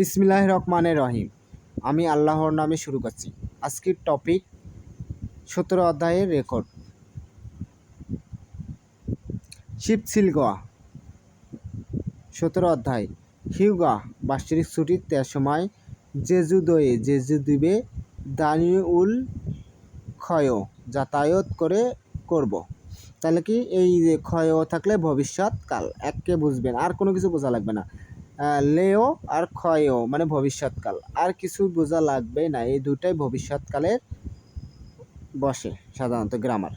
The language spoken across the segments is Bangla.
বিসমিল্লাহ রহমানের রহিম। আমি আল্লাহর নামে শুরু করছি। আজকের টপিক সতেরো অধ্যায়ের রেকর্ড শিবসিলগোয়া সতেরো অধ্যায়। হিউগা বাৎসরিক ছুটির তের সময় জেজুদয়ে জেজু দ্বীপে দানিউল ক্ষয় যাতায়াত করে করব। তাহলে কি এই ক্ষয় থাকলে ভবিষ্যৎকাল? এককে বুঝবেন। আর কোনো কিছু বোঝা লাগবে না। লেও আর ক্ষয়ও মানে ভবিষ্যৎকাল। আর কিছু বোঝা লাগবে না, এই দুটাই ভবিষ্যৎকালের বসে, সাধারণত গ্রামার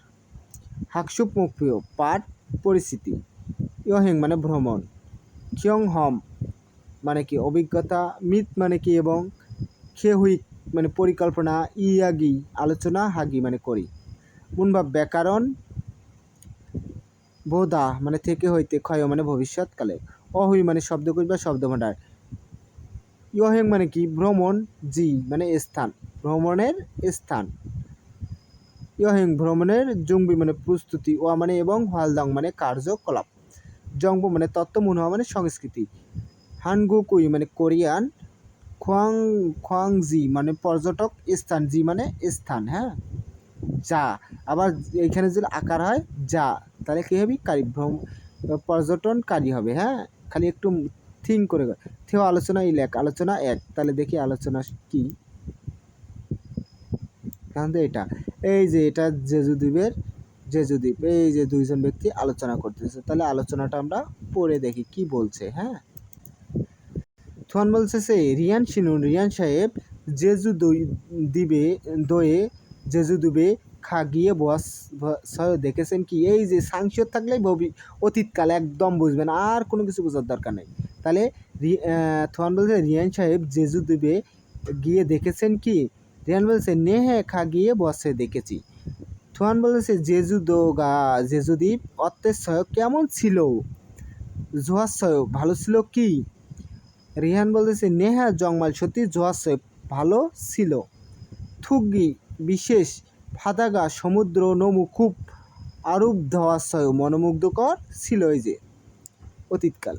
হাকসুপ মুখপ্রিয় পাঠ পরিস্থিতি। ইয়হিং মানে ভ্রমণ। কিয়ং হম মানে কি, অভিজ্ঞতা মিত মানে কি এবং খেহুইক মানে পরিকল্পনা, ইয়াগি, আলোচনা, হাগি মানে করি। মুনভাব ব্যাকরণ, বোধা মানে থেকে হইতে ক্ষয় মানে ভবিষ্যৎকালে। অহুই মানে শব্দকোষ বা শব্দভাণ্ডার ইয়হেং মানে কি? ভ্রমণ, জি মানে স্থান। ভ্রমণের স্থান। ইয়হেং ভ্রমণের জুংবি মানে প্রস্তুতি, ওয়া মানে এবং হালদাং মানে কার্যকলাপ। জংব মানে তত্ত্ব মুনহা মানে সংস্কৃতি। হানগুকুই মানে কোরিয়ান। খোয়াং, খোয়াংজি মানে পর্যটক স্থান, জি মানে স্থান হ্যাঁ? যা। আবার এখানে যদি আকার হয়, যা। তাহলে কী হবে? কারি ভ্রম, পর্যটনকারী হবে হ্যাঁ? খালি একটু থিঙ্ক করে থেও আলোচনা ইলেক আলোচনা এক, তাহলে দেখি আলোচনা কি? কারণ তো এটা। এই যে এটা জেজু দ্বীপের জেজু দ্বীপ এই যে দুইজন ব্যক্তি আলোচনা করতেছে, তাহলে আলোচনাটা আমরা পড়ে দেখি কি বলছে হ্যাঁ? থন বলছে সে, রিয়ান শিনুন, রিয়ান সাহেব জেজু দই- দিবে দয়ে জেজু দ্বীপে খা গিয়ে বস ব- দেখেছেন কি? এই যে সাংসদ থাকলেই ভবি, অতীতকাল একদম বুঝবেন, আর কোনো কিছু বোঝার দরকার নেই। তাহলে থোয়ান বলছে, রিয়ান সাহেব জেজু দ্বীপে গিয়ে দেখেছেন কি? রিয়ান বলছে নে হ্যাঁ খা গিয়ে বসে দেখেছি। থোয়ান বলেছে জেজু দোগা জেজু দ্বীপ অত্যেশ্বর কেমন ছিল? জোহাশয় ভালো ছিল কি? রিহান বলতেছে, নেহা জংমাল সত্যি জোহাশয় ভালো ছিল। থুগি বিশেষ ফাদাগা সমুদ্র নমু খুব আরূপ ধোয়াশয় মনোমুগ্ধকর ছিল এই যে। অতীতকাল।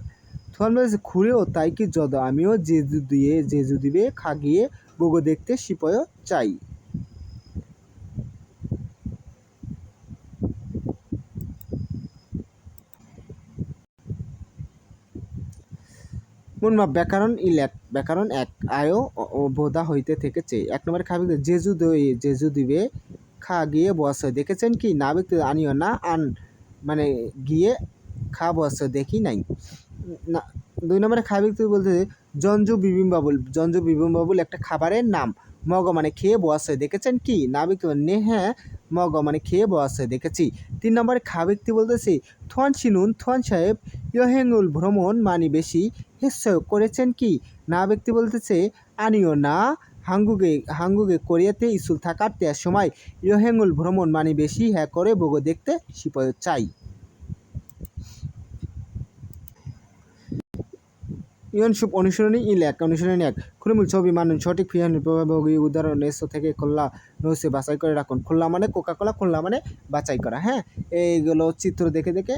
তখন বলেছে ঘুরেও তাই কি যদ, আমিও জেজু দিয়ে জেজু দিবে খাগিয়ে বগো দেখতে সিপয় চাই। মুনমা, ব্যাকরণ ইলেক, ব্যাকরণ এক ও বোধা হইতে থেকেছে। এক নম্বরে খাবি জেজু দই জেজু দিবে খা গিয়ে বস, দেখেছেন কি? না ব্যক্তি আনিও না, আন মানে গিয়ে খা বস, দেখি নাই। না, দুই নম্বরে খা ব্যক্তি বলতে, জঞ্জু বিবিম বাবুল জঞ্জু বিবিম বাবুল একটা খাবারের নাম, মগ মানে খেয়ে বস, দেখেছেন কি? না ব্যক্তি নে হ্যাঁ মগ মানে খেয়ে বস, দেখেছি। তিন নম্বরে খা ব্যক্তি বলতেছি থোয়ান শিনুন থোয়ান সাহেব, ইয়হেঙ্গুল ভ্রমণ মানে বেশি নিশ্চয় করেছেন কি? না ব্যক্তি বলতেছে, আনিও না হাঙ্গুগে হাঙ্গুগে কোরিয়াতে স্কুল থাকার তের সময় ইয়হেঙ্গুল ভ্রমণ মানে বেশি হ্যাঁ করে বগো দেখতে সিপয় চাই। ইয়ন সুপ অনুসরণী ইলেক অনুসরণী এক। খুলিমুল ছবি মানুন, সঠিক ফিয়ান প্রভাবী উদাহরণ এসো থেকে খোল্লা নৌসে বাছাই করে রাখুন। খোল্লা মানে কোকা কোলা খোল্লা মানে বাছাই করা হ্যাঁ? এইগুলো চিত্র দেখে দেখে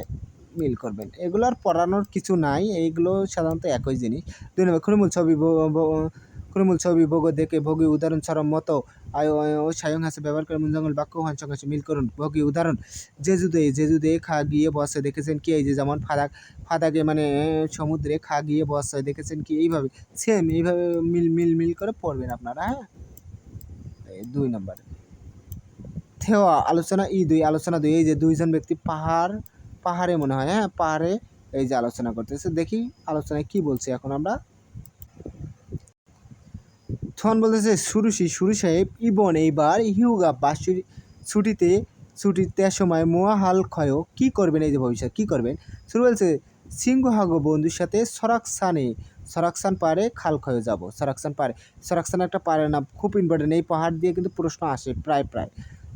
মিল করবেন। এগুলো আর পড়ানোর কিছু নাই, এইগুলো সাধারণত একই জিনিস। দুই নম্বর খুলিমুল ছবি ব- ছবি, ভোগ দেখে ভোগী উদাহরণ ছড়ম মতো আয় ও সায়ং হাসে ব্যবহার করে মুঞ্জঙ্গল বাক্য হান সঙ্গে মিল করুন। ভোগী উদাহরণ, জেজুদে জেজুদে খা গিয়ে বসে। দেখেছেন কি এই যে যেমন ফাদাক, ফাদাকে মানে সমুদ্রে খা গিয়ে বসে। দেখেছেন কি এইভাবে সেম এইভাবে মিল মিল মিল করে পড়বেন আপনারা হ্যাঁ? দুই নম্বর। থেওয়া, আলোচনা, ই দুই, আলোচনা দুই। এই যে দুইজন ব্যক্তি পাহাড়, পাহাড়ে মনে হয় হ্যাঁ? পাহাড়ে এই যে আলোচনা করতেছে। দেখি আলোচনায় কি বলছে এখন আমরা। তখন বলতেছে সুরুষি, সুরু সাহেব, ইবন এইবার হিউগা বাসুর ছুটিতে ছুটিতে সময় মোয়াহাল ক্ষয় কি করবেন এই যে ভবিষ্যৎ, কী করবেন? শুরু বলছে, সিংহাগো বন্ধুর সাথে সরাকসানে, সরাকসান পারে খাল ক্ষয়ে যাব, সরাকসান পারে সরাকসান একটা পারে না, খুব ইম্পর্টেন্ট এই পাহাড় দিয়ে কিন্তু প্রশ্ন আসে প্রায় প্রায়।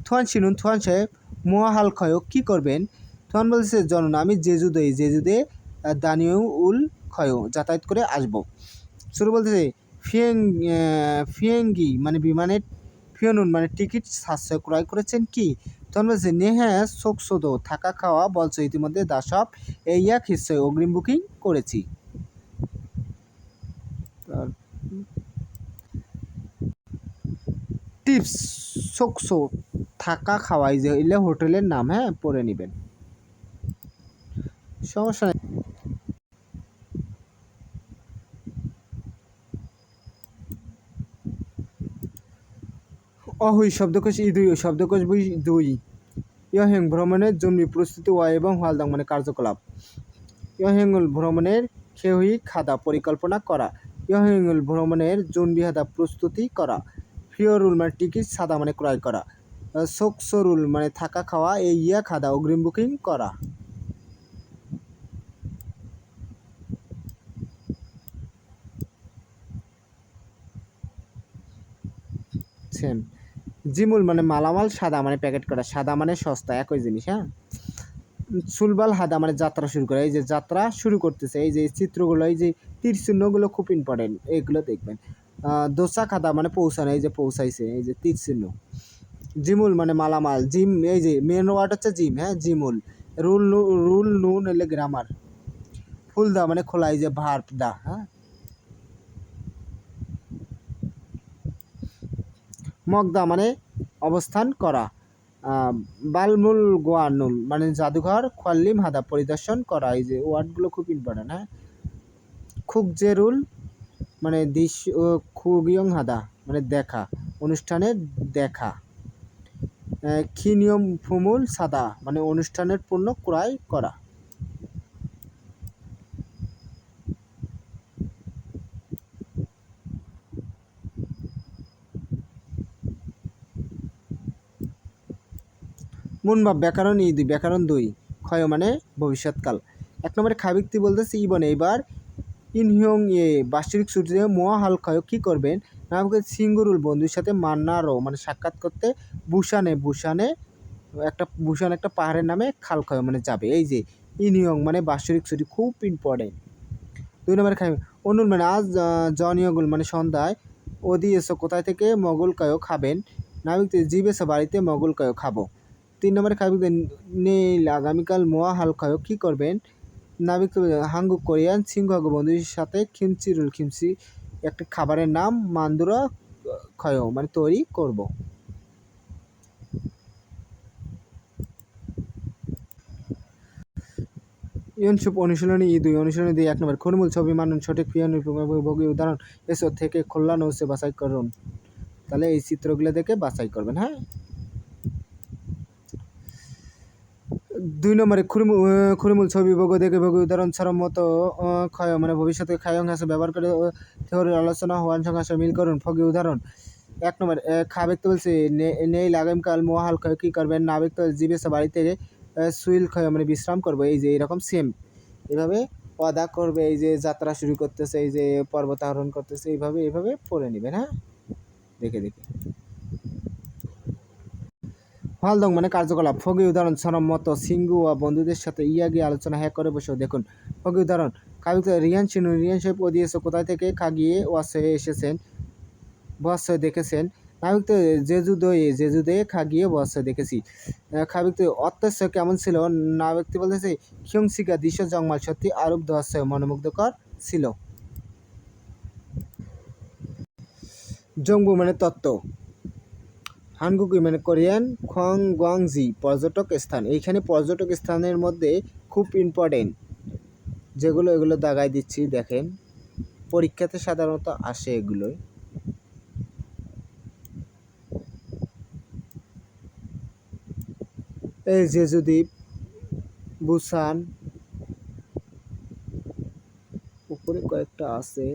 থোয়ান শিনুন থোয়ান সাহেব, মোয়াহাল ক্ষয় কী করবেন? তখন বলছে জনন, আমি জেজুদে জেজুদে দানিউ উল ক্ষয় যাতায়াত করে আসব। শুরু বলতেছে ফিয়েং ফিয়েঙ্গি মানে বিমানের ফিয়নুন মানে টিকিট সাশ্রয় ক্রয় করেছেন কি? তখন বলছে নেহা সোকসোদ, থাকা খাওয়া বলছো ইতিমধ্যে দাসব এই এক হিসেবে অগ্রিম বুকিং করেছি। টিপস, সোকসো, থাকা খাওয়াই যে হোটেলের নাম হ্যাঁ পড়ে নেবেন। সমস্যা অহুই শব্দকোষ ই দুই, শব্দকোষ বই দুই। ইয়হেং ভ্রমণের জন্য প্রস্তুতি ওয়া এবং হালদাং মানে কার্যকলাপ। ইয়হেঙ্গুল ভ্রমণের খেহুই খাদা পরিকল্পনা করা। ইয়হেঙ্গুল ভ্রমণের জন্ডি হাদা প্রস্তুতি করা। ফিওরুল মানে টিকিট, সাদা মানে ক্রয় করা। সোকসরুল মানে থাকা খাওয়া, এই ইয়া খাদা অগ্রিম বুকিং করা। সেম। জিমুল মানে মালামাল সাদা মানে প্যাকেট করা, সাদা মানে সস্তা, একই জিনিস হ্যাঁ? সুলবাল হাদা মানে যাত্রা শুরু করে, এই যে যাত্রা শুরু করতেছে, এই যে চিত্রগুলো, এই যে তীর চিহ্নগুলো খুব ইম্পর্টেন্ট এইগুলো দেখবেন। দোসা খাদা মানে পৌঁছানো, এই যে পৌঁছাইছে, এই যে তীর চিহ্ন। জিমুল মানে মালামাল, জিম, এই যে মেন ওয়ার্ড হচ্ছে জিম হ্যাঁ? জিমুল। রুল রুল, নুন, এলে গ্রামার ফুল দা মানে খোলা, এই যে ভার্ব দা হ্যাঁ? মগদা মানে অবস্থান করা। বালমুল গোয়ানুল মানে জাদুঘর, খোয়াল্লিম হাদা পরিদর্শন করা। এই যে ওয়ার্ডগুলো খুব ইম্পর্টেন্ট হ্যাঁ? খুকজেরুল মানে দৃশ্য খুগিয়ং হাদা মানে দেখা অনুষ্ঠানের দেখা। খিনিয়ম ফুমুল সাদা মানে অনুষ্ঠানের পণ্য ক্রয় করা। মুনভাব ব্যাকরণ ই দুই ব্যাকরণ দুই, ক্ষয় মানে ভবিষ্যৎকাল। এক নম্বরে খাবিক্তি বলতেছে, ইবন এইবার ইনহিয়ং এ বাৎসরিক ছুটিতে মহাহাল ক্ষয় কী করবেন? না আমাকে সিঙ্গুরুল বন্ধুর সাথে মান্নারও মানে সাক্ষাৎ করতে বুসানে বুসানে একটা বুসান একটা পাহাড়ের নামে খাল ক্ষয় মানে যাবে। এই যে, ইনহিয়ং মানে বাৎসরিক ছুটি খুব ইম্পর্টেন্ট দুই নম্বরে খাই অনুল মানে আজ জনিয়গুল মানে সন্ধ্যায় ওদি এসো কোথায় থেকে মগল কায়ও খাবেন? নাবিক জীব এসো বাড়িতে মগল কায়ও খাব। তিন নম্বরে খাবিক নীল আগামীকাল মোয়া হাল খায়ও কী করবেন? নাবিক হাঙ্গু কোরিয়ান সিংহ বন্ধুর সাথে খিমচি রুল খিমচি, একটা খাবারের নাম মান্দুরা ক্ষয় মানে তৈরি করব। ইয়নসুপ অনুশীলনী ই দুই অনুশীলনী দুই এক নম্বর খুনমূল ছবি মানুন, সঠিক ক্রিয়ান ভোগী উদাহরণ এসব থেকে খোল্লা নৌসে বাছাই করুন। তাহলে এই চিত্রগুলো দেখে বাছাই করবেন হ্যাঁ? দুই নম্বরে খুরমু খুরমুল ছবি বগ দেখে বগ উদাহরণ ছাড়া মতো ক্ষয় মানে ভবিষ্যতে খায়ং হাসে ব্যবহার করে থিওরির আলোচনা হওয়ার সঙ্গে আসে মিল করুন ফগি উদাহরণ। এক নম্বর খা ব্যক্তি বলছে নেই আগামীকাল মহাল ক্ষয় কী করবেন? না ব্যক্তি জীবেছে বাড়ি থেকে সুইল ক্ষয় মানে বিশ্রাম করব, এই যে এরকম সেম এভাবে অদা করবে, এই যে যাত্রা শুরু করতেছে, এই যে পর্বত আরোহণ করতেছে, এইভাবে এইভাবে পড়ে নেবেন হ্যাঁ? দেখে দেখে। হলদং মানে কার্যকলাপ। ফগি উদাহরণ সরম মতো সিঙ্গু ও বন্ধুদের সাথে ইয়াগি আলোচনা হ্যাঁ করে বসে দেখুন। ফগি উদাহরণ কাবিক রিয়ান সিনু, রিয়ান সাহেব ওদিয়েছে, কোথায় থেকে খাগিয়ে ওয়াসে এসেছেন, বসে দেখেছেন। নাবিক তো জেজু দয়ে জেজু দয়ে খাগিয়ে বসে দেখেছি। খাবিক তো অত্যস্য কেমন ছিল, না ব্যক্তি বলতেছে খিয়ংসিকা দৃশ্য জংমাল সত্যি আরব দহাস্য মনোমুগ্ধকর ছিল। জংবু মানে তত্ত্ব। হানগুকি মানে কোরিয়ান খং গোয়াংজি পর্যটক স্থান। এইখানে পর্যটক স্থানের মধ্যে খুব ইম্পর্টেন্ট যেগুলো এগুলো দাগাই দিচ্ছি, দেখেন। পরীক্ষাতে সাধারণত আসে এগুলোই। এই জেজুদ্বীপ বুসান, উপরে কয়েকটা আছে।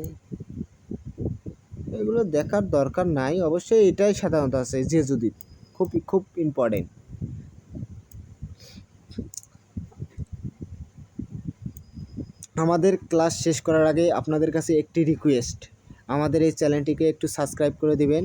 এগুলো দেখার দরকার নাই। অবশ্যই এটাই সাধারণত আছে যে যদি খুব খুব ইম্পর্টেন্ট আমাদের ক্লাস শেষ করার আগে আপনাদের কাছে একটি রিকোয়েস্ট আমাদের এই চ্যানেলটিকে একটু সাবস্ক্রাইব করে দিবেন।